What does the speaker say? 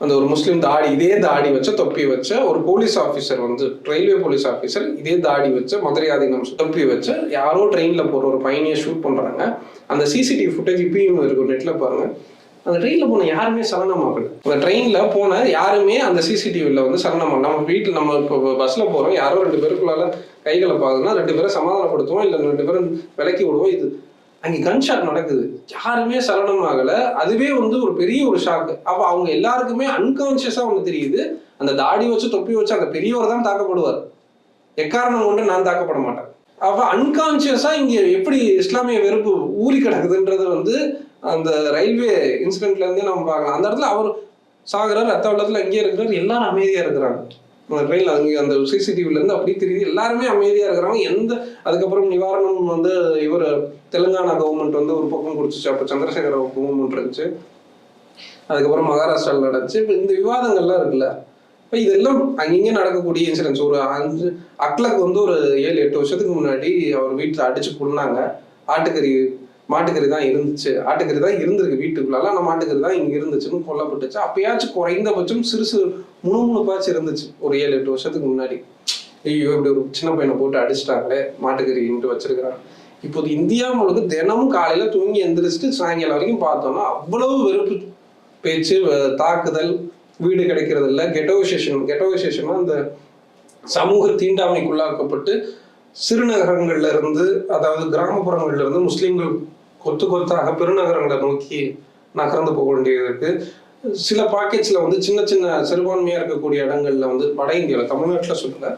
அந்த ஒரு முஸ்லீம் தாடி இதே தாடி வச்ச தொப்பி வச்ச ஒரு போலீஸ் ஆஃபீஸர் வந்து ரயில்வே போலீஸ் ஆஃபீஸர் இதே தாடி வச்ச மதுரை ஆதீனம் தொப்பி வச்ச யாரோ ட்ரெயினில் போகிற ஒரு பையனையை ஷூட் பண்ணுறாங்க அந்த சிசிடிவி ஃபுட்டேஜ் இப்பயும் இருக்கும் நெட்டில் பாருங்க. அந்த ட்ரெயினில் போன யாருமே சலனமாகல. அந்த ட்ரெயினில் போன யாருமே அந்த சிசிடிவியில் வந்து சலனமாக நம்ம வீட்டில் நம்ம இப்போ பஸ்ஸில் போகிறோம் யாரோ ரெண்டு பேருக்குள்ளால கைகளை பார்க்குதுன்னா ரெண்டு பேரும் சமாதானப்படுத்துவோம் இல்லை ரெண்டு பேரும் விலக்கி விடுவோம் இது அங்கே கன்ஷாட் நடக்குது. யாருமே சலனம் ஆகலை. அதுவே வந்து ஒரு பெரிய ஒரு ஷாக் அப்போ அவங்க எல்லாருக்குமே அன்கான்ஷியஸாக ஒன்று தெரியுது. அந்த தாடி வச்சு தொப்பி வச்சு அந்த பெரியவர் தான் தாக்கப்படுவார். எக்காரணம் கொண்டு நான் தாக்கப்பட மாட்டேன். அப்போ அன்கான்ஷியஸாக இங்கே எப்படி இஸ்லாமிய வெறுப்பு ஊறி கிடக்குதுன்றது வந்து அந்த ரயில்வே இன்சிடென்ட்லேருந்தே நம்ம பார்க்கலாம். அந்த இடத்துல அவர் சாகுறார் ரத்த வெள்ளத்தில் அங்கேயே இருக்கிறார் எல்லாரும் அமைதியாக இருக்கிறாங்க. அந்த ட்ரெயின்ல அங்கே அந்த சிசிடிவில இருந்து அப்படி தெரியுது எல்லாருமே அமைதியா இருக்கிறாங்க. எந்த அதுக்கப்புறம் நிவாரணம் வந்து இவர் தெலுங்கானா கவர்மெண்ட் வந்து ஒரு பக்கம் கொடுத்துச்சு அப்போ சந்திரசேகர கவர்மெண்ட் இருந்துச்சு. அதுக்கப்புறம் மகாராஷ்டிராவில் நடந்துச்சு. இப்போ இந்த விவாதங்கள்லாம் இருக்குல்ல. இப்போ இதெல்லாம் அங்கங்கே நடக்கக்கூடிய இன்சிடென்ட்ஸ் ஒரு அஞ்சு அக்லக் வந்து ஒரு ஏழு எட்டு வருஷத்துக்கு முன்னாடி அவர் வீட்டில் அடிச்சு கொண்டாங்க ஆட்டுக்கறி மாட்டுக்கறி தான் இருந்துச்சு. ஆட்டுக்கறி தான் இருந்திருக்கு வீட்டுக்குள்ளால. ஆனால் மாட்டுக்கறி தான் இங்கே இருந்துச்சுன்னு கொல்லப்பட்டுச்சு. அப்பயாச்சும் குறைந்தபட்சம் சிறு சிறு முணுமுணுப்பாச்சும் இருந்துச்சு. ஒரு ஏழு எட்டு வருஷத்துக்கு முன்னாடி. ஐயோ இப்படி ஒரு சின்ன பையனை போட்டு அடிச்சிட்டாங்களே. மாட்டுக்கறின்ட்டு வச்சிருக்கிறாங்க இப்போது இந்தியா முழுக்க தினமும் காலையில தூங்கி எந்திரிச்சிட்டு சாயங்காலம் வரைக்கும் பார்த்தோம்னா அவ்வளவு வெறுப்பு. பேச்சு தாக்குதல் வீடு கிடைக்கிறது இல்லை. கெட்டோசேஷன் கெட்டோவிசேஷன் அந்த சமூக தீண்டாமைக்குள்ளாக்கப்பட்டு சிறுநகரங்கள்ல இருந்து அதாவது கிராமப்புறங்கள்ல இருந்து முஸ்லீம்கள் கொத்து கொத்தாக பெருநகரங்களை நோக்கி நகர்ந்து போக வேண்டியது இருக்கு சில பாக்கெட்ஸ்ல வந்து சின்ன சின்ன சிறுபான்மையா இருக்கக்கூடிய இடங்கள்ல வந்து வட இந்தியாவில் தமிழ்நாட்டில் சொல்லுங்கள்